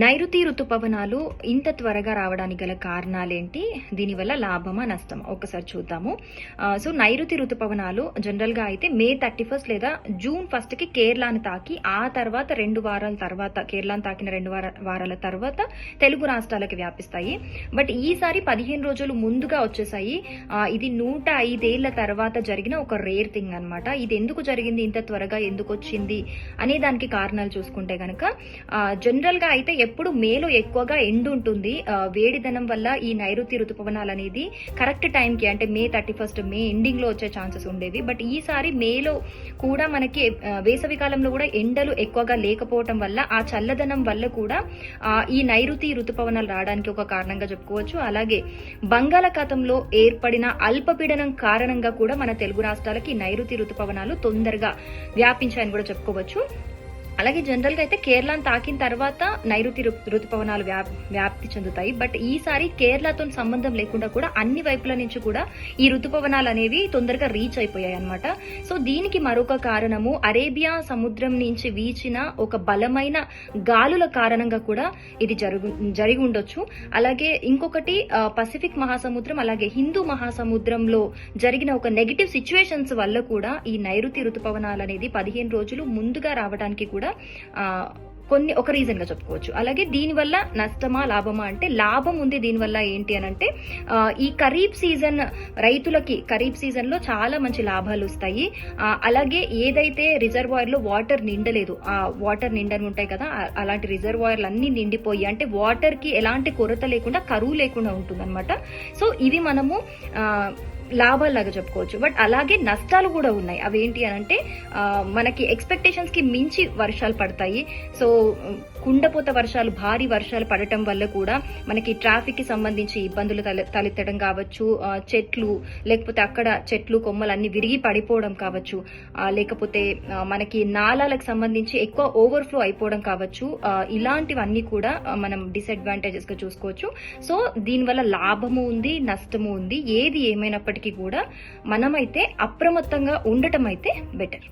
నైరుతి ఋతుపవనాలు ఇంత త్వరగా రావడానికి గల కారణాలేంటి? దీనివల్ల లాభమా నష్టమా? ఒకసారి చూద్దాము. సో నైరుతి ఋతుపవనాలు జనరల్గా అయితే మే థర్టీ ఫస్ట్ లేదా జూన్ ఫస్ట్కి కేరళను తాకి ఆ తర్వాత రెండు వారాల తర్వాత కేరళను తాకిన రెండు వార వారాల తర్వాత తెలుగు రాష్ట్రాలకు వ్యాపిస్తాయి. బట్ ఈసారి పదిహేను రోజులు ముందుగా వచ్చేసాయి. ఇది నూట ఐదేళ్ళ తర్వాత జరిగిన ఒక రేర్ థింగ్ అన్నమాట. ఇది ఎందుకు జరిగింది? ఇంత త్వరగా ఎందుకు వచ్చింది? అనే దానికి కారణాలు చూసుకుంటే కనుక జనరల్గా అయితే ఎప్పుడు మేలో ఎక్కువగా ఎండు ఉంటుంది వేడిదనం వల్ల ఈ నైరుతి ఋతుపవనాలు అనేది కరెక్ట్ టైంకి అంటే మే థర్టీ ఫస్ట్ మే ఎండింగ్లో వచ్చే ఛాన్సెస్ ఉండేవి. బట్ ఈసారి మేలో కూడా మనకి వేసవి కాలంలో కూడా ఎండలు ఎక్కువగా లేకపోవటం వల్ల ఆ చల్లదనం వల్ల కూడా ఈ నైరుతి ఋతుపవనాలు రావడానికి ఒక కారణంగా చెప్పుకోవచ్చు. అలాగే బంగాళాఖాతంలో ఏర్పడిన అల్పపీడనం కారణంగా కూడా మన తెలుగు రాష్ట్రాలకి నైరుతి ఋతుపవనాలు తొందరగా వ్యాపించాయని కూడా చెప్పుకోవచ్చు. అలాగే జనరల్గా అయితే కేరళను తాకిన తర్వాత నైరుతి ఋతుపవనాలు వ్యాప్ వ్యాప్తి చెందుతాయి. బట్ ఈసారి కేరళతో సంబంధం లేకుండా కూడా అన్ని వైపుల నుంచి కూడా ఈ ఋతుపవనాలు అనేవి తొందరగా రీచ్ అయిపోయాయి అనమాట సో దీనికి మరొక కారణము అరేబియా సముద్రం నుంచి వీచిన ఒక బలమైన గాలుల కారణంగా కూడా ఇది జరుగు జరిగి ఉండొచ్చు. అలాగే ఇంకొకటి పసిఫిక్ మహాసముద్రం అలాగే హిందూ మహాసముద్రంలో జరిగిన ఒక నెగిటివ్ సిచ్యువేషన్స్ వల్ల కూడా ఈ నైరుతి ఋతుపవనాలు అనేది పదిహేను రోజులు ముందుగా రావడానికి కూడా కూడా కొన్ని ఒక రీజన్గా చెప్పుకోవచ్చు. అలాగే దీనివల్ల నష్టమా లాభమా అంటే లాభం ఉంది దీనివల్ల ఏంటి అని అంటే ఈ ఖరీఫ్ సీజన్ రైతులకి ఖరీఫ్ సీజన్లో చాలా మంచి లాభాలు వస్తాయి. అలాగే ఏదైతే రిజర్వాయర్లో వాటర్ నిండలేదు ఆ వాటర్ నిండని ఉంటాయి కదా అలాంటి రిజర్వాయర్లు అన్నీ నిండిపోయి అంటే వాటర్కి ఎలాంటి కొరత లేకుండా కరువు లేకుండా ఉంటుంది సో ఇవి మనము లాభాల్లాగా చెప్పుకోవచ్చు. బట్ అలాగే నష్టాలు కూడా ఉన్నాయి. అవి ఏంటి అని అంటే మనకి ఎక్స్పెక్టేషన్స్కి మించి వర్షాలు పడతాయి. సో కుండపోత వర్షాలు భారీ వర్షాలు పడటం వల్ల కూడా మనకి ట్రాఫిక్కి సంబంధించి ఇబ్బందులు తల తలెత్తడం కావచ్చు. చెట్లు లేకపోతే అక్కడ చెట్లు కొమ్మలు అన్ని విరిగి పడిపోవడం కావచ్చు. లేకపోతే మనకి నాలాలకు సంబంధించి ఎక్కువ ఓవర్ఫ్లో అయిపోవడం కావచ్చు. ఇలాంటివన్నీ కూడా మనం డిసడ్వాంటేజెస్గా చూసుకోవచ్చు. సో దీనివల్ల లాభము ఉంది నష్టము ఉంది. ఏది ఏమైనప్పటికీ కూడా మనమైతే అప్రమత్తంగా ఉండటం అయితే బెటర్